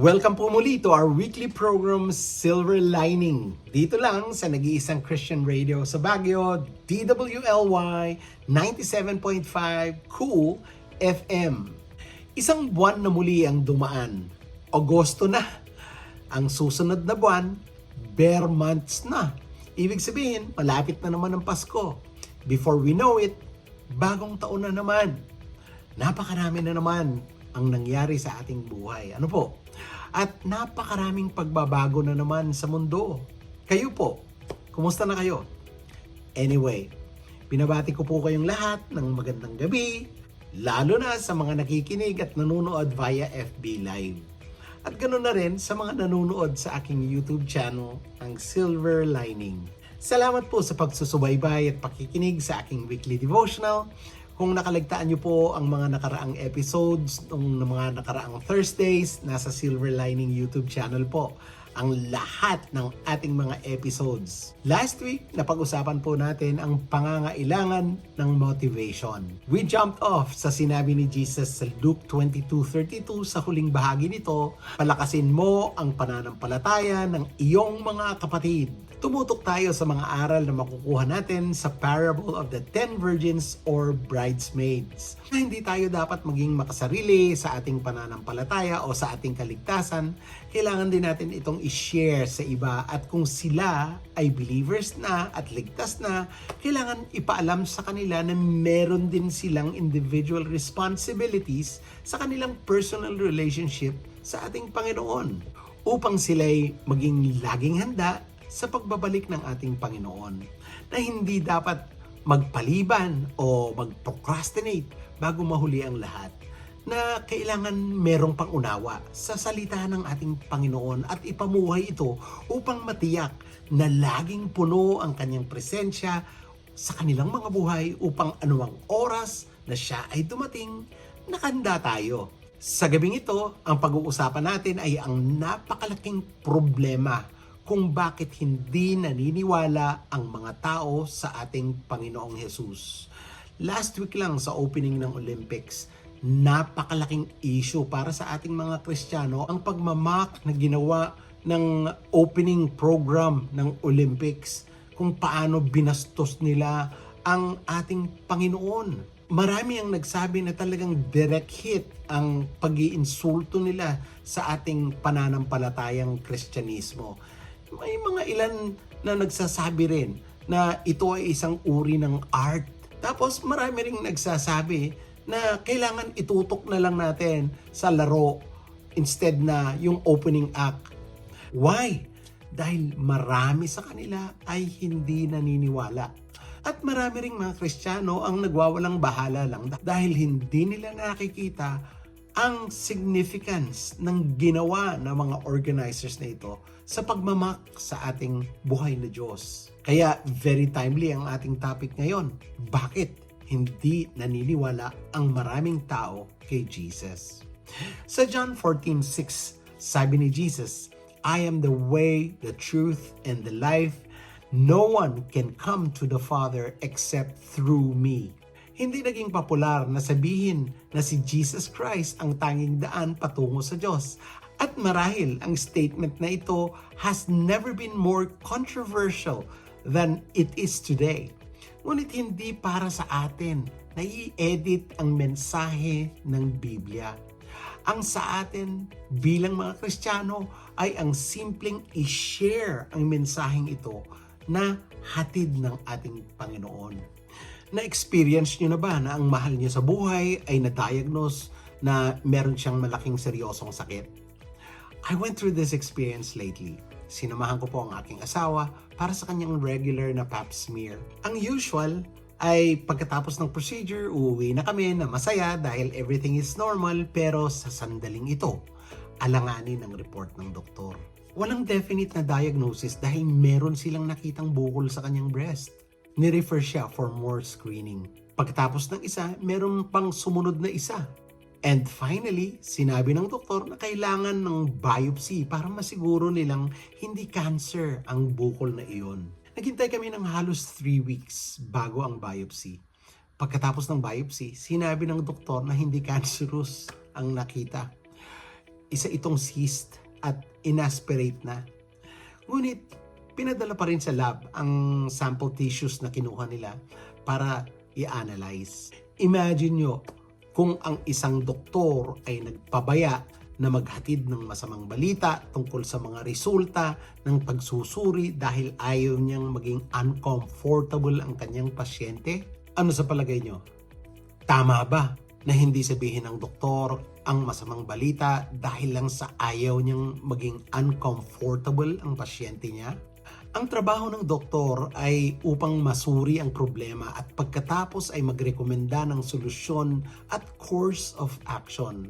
Welcome po muli to our weekly program Silver Lining. Dito lang sa nag-iisang Christian radio sa Baguio, DWLY 97.5 Cool FM. Isang buwan na muli ang dumaan. Agosto na. Ang susunod na buwan, bare months na. Ibig sabihin, malapit na naman ang Pasko. Before we know it, bagong taon na naman. Napakarami na naman ang nangyari sa ating buhay. Ano po? At napakaraming pagbabago na naman sa mundo. Kayo po, kumusta na kayo? Anyway, binabati ko po kayong lahat ng magandang gabi, lalo na sa mga nakikinig at nanonood via FB Live. At ganoon na rin sa mga nanonood sa aking YouTube channel, ang Silver Lining. Salamat po sa pagsusubaybay at pakikinig sa aking weekly devotional. Kung nakalagtaan niyo po ang mga nakaraang episodes ng mga nakaraang Thursdays, nasa Silver Lining YouTube channel po ang lahat ng ating mga episodes. Last week, napag-usapan po natin ang pangangailangan ng motivation. We jumped off sa sinabi ni Jesus sa Luke 22.32 sa huling bahagi nito, palakasin mo ang pananampalataya ng iyong mga kapatid. Tumutok tayo sa mga aral na makukuha natin sa parable of the ten virgins or bridesmaids. Na hindi tayo dapat maging makasarili sa ating pananampalataya o sa ating kaligtasan. Kailangan din natin itong i-share sa iba at kung sila ay believers na at ligtas na, kailangan ipaalam sa kanila na meron din silang individual responsibilities sa kanilang personal relationship sa ating Panginoon upang sila'y maging laging handa sa pagbabalik ng ating Panginoon na hindi dapat magpaliban o mag-procrastinate bago mahuli ang lahat na kailangan merong pangunawa sa salita ng ating Panginoon at ipamuhay ito upang matiyak na laging puno ang kanyang presensya sa kanilang mga buhay upang anuang oras na siya ay dumating, nakanda tayo. Sa gabing ito, ang pag-uusapan natin ay ang napakalaking problema kung bakit hindi naniniwala ang mga tao sa ating Panginoong Hesus. Last week lang sa opening ng Olympics, napakalaking issue para sa ating mga Kristiyano ang pagmamak na ginawa ng opening program ng Olympics kung paano binastos nila ang ating Panginoon. Marami ang nagsabi na talagang direct hit ang pag-iinsulto nila sa ating pananampalatayang Kristyanismo may mga ilan na nagsasabi rin na ito ay isang uri ng art. Tapos marami ring nagsasabi na kailangan itutok na lang natin sa laro instead na yung opening act. Why? Dahil marami sa kanila ay hindi naniniwala. At marami ring mga Kristiyano ang nagwawalang bahala lang dahil hindi nila nakikita ang significance ng ginawa ng mga organizers na ito sa pagmamak sa ating buhay na Diyos. Kaya very timely ang ating topic ngayon. Bakit hindi naniniwala ang maraming tao kay Jesus? Sa John 14:6, sabi ni Jesus, I am the way, the truth, and the life. No one can come to the Father except through me hindi naging popular na sabihin na si Jesus Christ ang tanging daan patungo sa Diyos. At marahil ang statement na ito has never been more controversial than it is today. Ngunit hindi para sa atin na i-edit ang mensahe ng Biblia. Ang sa atin bilang mga Kristiyano ay ang simpleng i-share ang mensaheng ito na hatid ng ating Panginoon na-experience nyo na ba na ang mahal niyo sa buhay ay na-diagnose na meron siyang malaking seryosong sakit? I went through this experience lately. Sinamahan ko po ang aking asawa para sa kanyang regular na pap smear. Ang usual ay pagkatapos ng procedure, uuwi na kami na masaya dahil everything is normal pero sa sandaling ito, alanganin ang report ng doktor. Walang definite na diagnosis dahil meron silang nakitang bukol sa kanyang breast ni-refer siya for more screening. Pagkatapos ng isa, meron pang sumunod na isa. And finally, sinabi ng doktor na kailangan ng biopsy para masiguro nilang hindi cancer ang bukol na iyon. Naghintay kami ng halos 3 weeks bago ang biopsy. Pagkatapos ng biopsy, sinabi ng doktor na hindi cancerous ang nakita. isa itong cyst at inaspirate na. Ngunit pinadala pa rin sa lab ang sample tissues na kinuha nila para i-analyze. Imagine nyo kung ang isang doktor ay nagpabaya na maghatid ng masamang balita tungkol sa mga resulta ng pagsusuri dahil ayaw niyang maging uncomfortable ang kanyang pasyente? Ano sa palagay nyo? Tama ba na hindi sabihin ng doktor ang masamang balita dahil lang sa ayaw niyang maging uncomfortable ang pasyente niya? Ang trabaho ng doktor ay upang masuri ang problema at pagkatapos ay magrekomenda ng solusyon at course of action.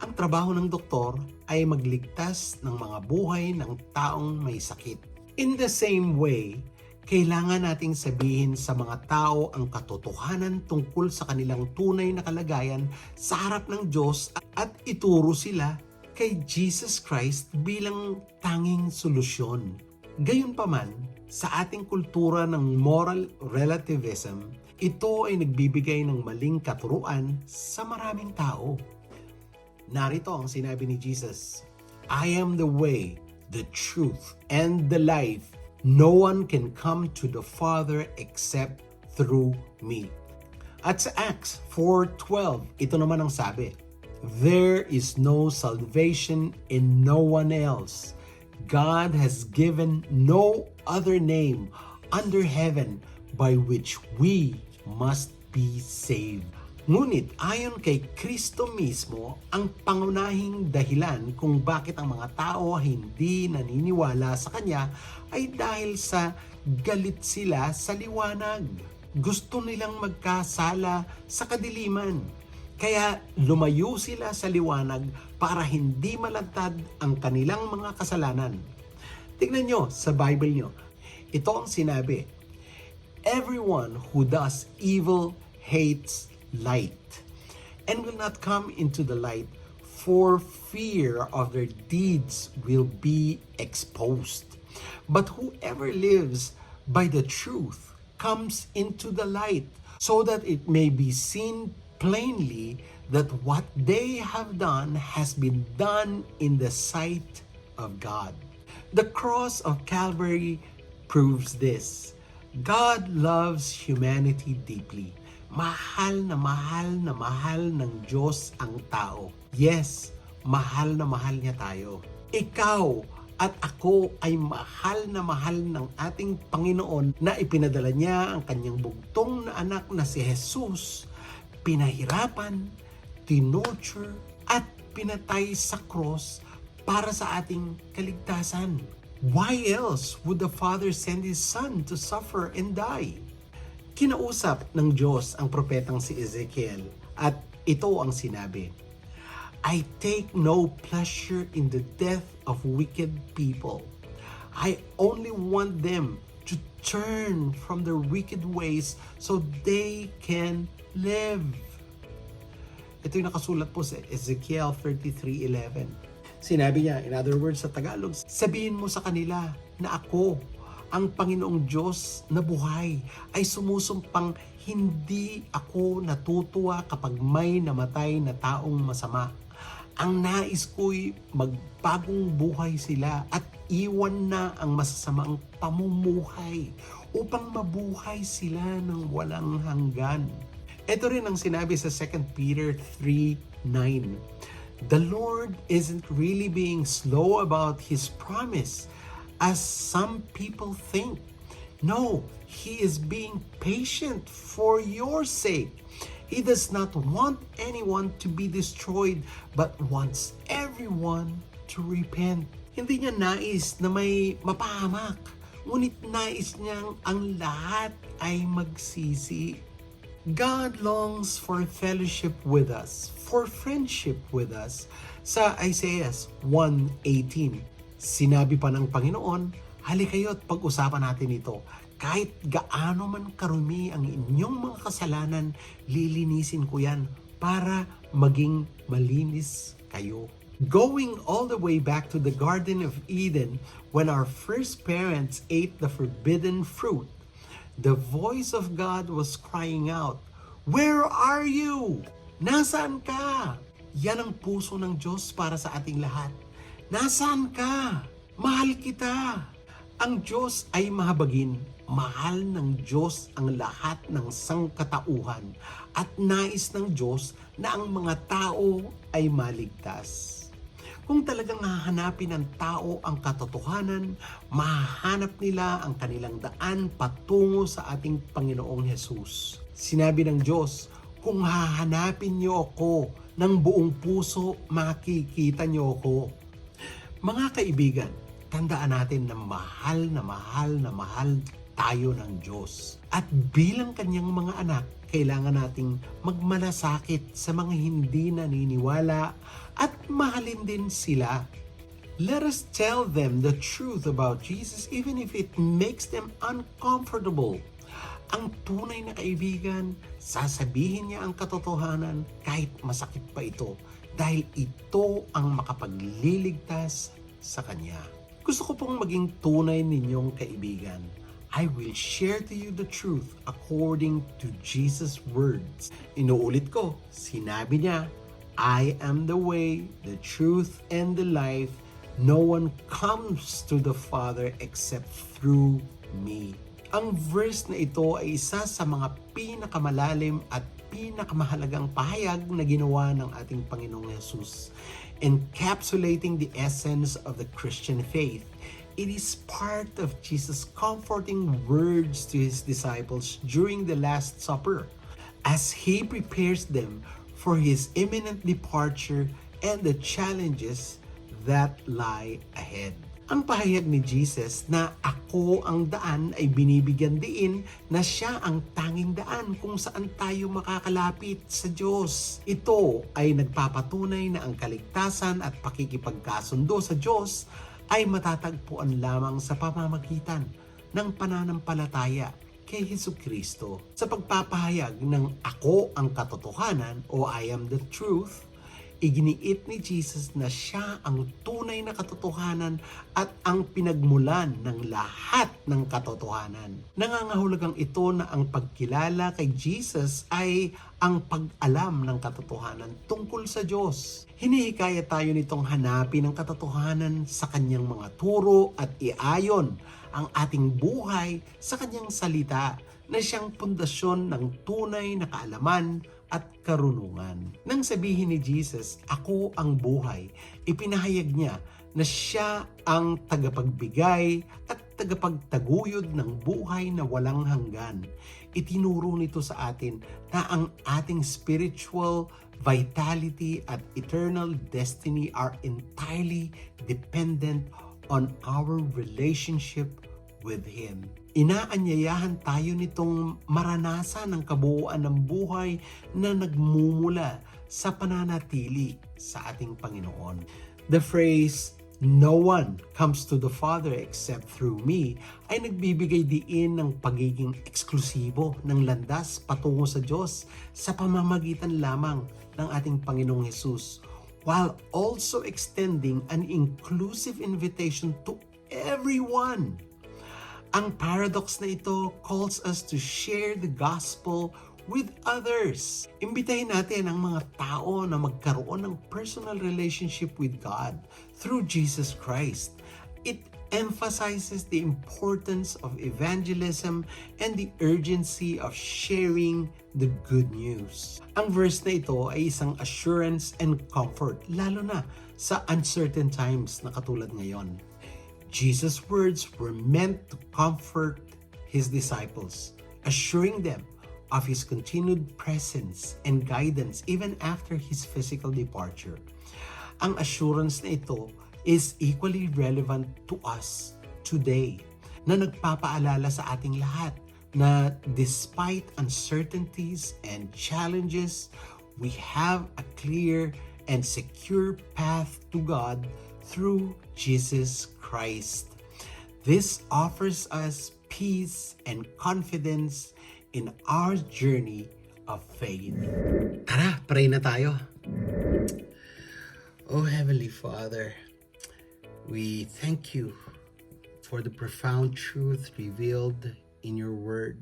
Ang trabaho ng doktor ay magligtas ng mga buhay ng taong may sakit. In the same way, kailangan nating sabihin sa mga tao ang katotohanan tungkol sa kanilang tunay na kalagayan sa harap ng Diyos at ituro sila kay Jesus Christ bilang tanging solusyon. Gayunpaman, sa ating kultura ng moral relativism, ito ay nagbibigay ng maling katuruan sa maraming tao. Narito ang sinabi ni Jesus, I am the way, the truth, and the life. No one can come to the Father except through me. At sa Acts 4.12, ito naman ang sabi, There is no salvation in no one else. God has given no other name under heaven by which we must be saved. Ngunit ayon kay Kristo mismo, ang pangunahing dahilan kung bakit ang mga tao hindi naniniwala sa Kanya ay dahil sa galit sila sa liwanag. Gusto nilang magkasala sa kadiliman. Kaya lumayo sila sa liwanag para hindi malagtad ang kanilang mga kasalanan. Tignan nyo sa Bible nyo. Ito ang sinabi, Everyone who does evil hates light and will not come into the light for fear of their deeds will be exposed. But whoever lives by the truth comes into the light so that it may be seen plainly that what they have done has been done in the sight of God. The cross of Calvary proves this. God loves humanity deeply. Mahal na mahal na mahal ng Diyos ang tao. Yes, mahal na mahal niya tayo. Ikaw at ako ay mahal na mahal ng ating Panginoon na ipinadala niya ang kanyang bugtong na anak na si Jesus pinahirapan, tinorture, at pinatay sa cross para sa ating kaligtasan. Why else would the Father send His Son to suffer and die? Kinausap ng Diyos ang propetang si Ezekiel at ito ang sinabi, I take no pleasure in the death of wicked people. I only want them to turn from their wicked ways so they can live. Ito yung nakasulat po sa Ezekiel 33.11. Sinabi niya, in other words sa Tagalog, sabihin mo sa kanila na ako, ang Panginoong Diyos na buhay, ay sumusumpang hindi ako natutuwa kapag may namatay na taong masama. Ang nais ko'y magbagong buhay sila at iwan na ang masasamang pamumuhay upang mabuhay sila ng walang hanggan. Ito rin ang sinabi sa 2 Peter 3.9. The Lord isn't really being slow about His promise as some people think. No, He is being patient for your sake. He does not want anyone to be destroyed but wants everyone to repent. Hindi niya nais na may mapahamak, ngunit nais niyang ang lahat ay magsisi. God longs for fellowship with us, for friendship with us. Sa Isaiah 1.18, sinabi pa ng Panginoon, halikayo't pag-usapan natin ito. Kahit gaano man karumi ang inyong mga kasalanan, lilinisin ko yan para maging malinis kayo. Going all the way back to the Garden of Eden when our first parents ate the forbidden fruit, the voice of God was crying out, Where are you? Nasaan ka? Yan ang puso ng Diyos para sa ating lahat. Nasaan ka? Mahal kita. Ang Diyos ay mahabagin. Mahal ng Diyos ang lahat ng sangkatauhan at nais ng Diyos na ang mga tao ay maligtas. Kung talagang hahanapin ng tao ang katotohanan, mahanap nila ang kanilang daan patungo sa ating Panginoong Hesus. Sinabi ng Diyos, kung hahanapin niyo ako ng buong puso, makikita niyo ako. Mga kaibigan, tandaan natin na mahal na mahal na mahal tayo ng Diyos. At bilang kanyang mga anak, kailangan nating magmalasakit sa mga hindi naniniwala at mahalin din sila. Let us tell them the truth about Jesus even if it makes them uncomfortable. Ang tunay na kaibigan, sasabihin niya ang katotohanan kahit masakit pa ito dahil ito ang makapagliligtas sa kanya. Gusto ko pong maging tunay ninyong kaibigan. I will share to you the truth according to Jesus' words. Inuulit ko, sinabi niya, I am the way, the truth, and the life. No one comes to the Father except through me. Ang verse na ito ay isa sa mga pinakamalalim at pinakamahalagang pahayag na ginawa ng ating Panginoong Yesus, encapsulating the essence of the Christian faith. It is part of Jesus' comforting words to his disciples during the Last Supper as he prepares them for his imminent departure and the challenges that lie ahead. Ang pahayag ni Jesus na ako ang daan ay binibigyan diin na siya ang tanging daan kung saan tayo makakalapit sa Diyos. Ito ay nagpapatunay na ang kaligtasan at pakikipagkasundo sa Diyos ay matatagpuan lamang sa pamamagitan ng pananampalataya kay Hesu Kristo. Sa pagpapahayag ng ako ang katotohanan o I am the truth, iginiit ni Jesus na siya ang tunay na katotohanan at ang pinagmulan ng lahat ng katotohanan. Nangangahulugang ito na ang pagkilala kay Jesus ay ang pag-alam ng katotohanan tungkol sa Diyos. Hinihikaya tayo nitong hanapin ang katotohanan sa kanyang mga turo at iayon ang ating buhay sa kanyang salita na siyang pundasyon ng tunay na kaalaman at karunungan. Nang sabihin ni Jesus, ako ang buhay, ipinahayag niya na siya ang tagapagbigay at tagapagtaguyod ng buhay na walang hanggan. Itinuro nito sa atin na ang ating spiritual vitality at eternal destiny are entirely dependent on our relationship with Him. Inaanyayahan tayo nitong maranasan ang kabuuan ng buhay na nagmumula sa pananatili sa ating Panginoon. The phrase, No one comes to the Father except through me ay nagbibigay diin ng pagiging eksklusibo ng landas patungo sa Diyos sa pamamagitan lamang ng ating Panginoong Hesus while also extending an inclusive invitation to everyone. Ang paradox na ito calls us to share the gospel with others. Imbitahin natin ang mga tao na magkaroon ng personal relationship with God through Jesus Christ. It emphasizes the importance of evangelism and the urgency of sharing the good news. Ang verse na ito ay isang assurance and comfort, lalo na sa uncertain times na katulad ngayon. Jesus' words were meant to comfort his disciples, assuring them of his continued presence and guidance even after his physical departure. Ang assurance na ito is equally relevant to us today na nagpapaalala sa ating lahat na despite uncertainties and challenges, we have a clear and secure path to God through Jesus Christ. This offers us peace and confidence in our journey of faith. Tara, pray na tayo. Oh Heavenly Father, we thank you for the profound truth revealed in your word,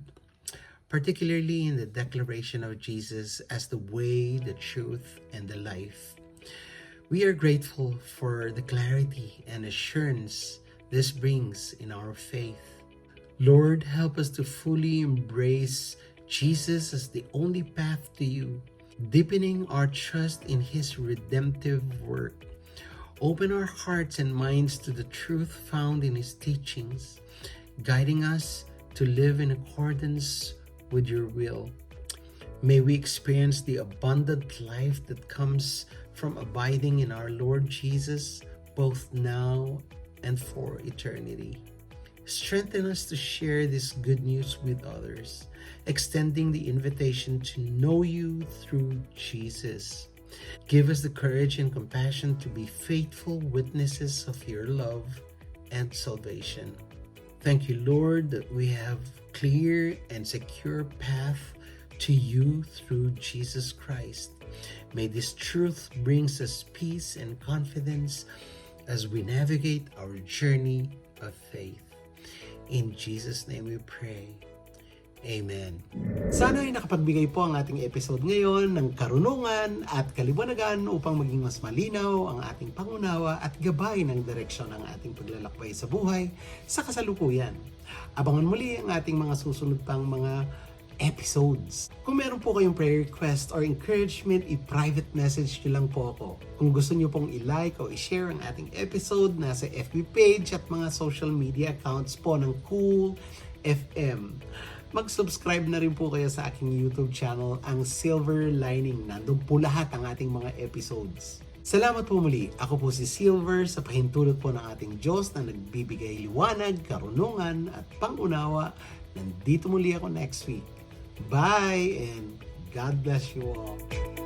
particularly in the declaration of Jesus as the way, the truth, and the life. We are grateful for the clarity and assurance this brings in our faith. Lord, help us to fully embrace Jesus as the only path to you, deepening our trust in his redemptive work. Open our hearts and minds to the truth found in his teachings, guiding us to live in accordance with your will. May we experience the abundant life that comes from abiding in our Lord Jesus, both now and for eternity. Strengthen us to share this good news with others, extending the invitation to know you through Jesus. Give us the courage and compassion to be faithful witnesses of your love and salvation. Thank you, Lord, that we have clear and secure path to you through Jesus Christ. May this truth brings us peace and confidence as we navigate our journey of faith. In Jesus' name we pray. Amen. Sana ay nakapagbigay po ang ating episode ngayon ng karunungan at kaliwanagan upang maging mas malinaw ang ating pangunawa at gabay ng direksyon ng ating paglalakbay sa buhay sa kasalukuyan. Abangan muli ang ating mga susunod pang mga episodes. Kung meron po kayong prayer request or encouragement, i-private message nyo lang po ako. Kung gusto nyo pong i-like o i-share ang ating episode, nasa FB page at mga social media accounts po ng Cool FM. Mag-subscribe na rin po kayo sa aking YouTube channel, ang Silver Lining. Nandun po lahat ang ating mga episodes. Salamat po muli. Ako po si Silver sa pahintulot po ng ating Diyos na nagbibigay liwanag, karunungan at pangunawa. Nandito muli ako next week. Bye and God bless you all.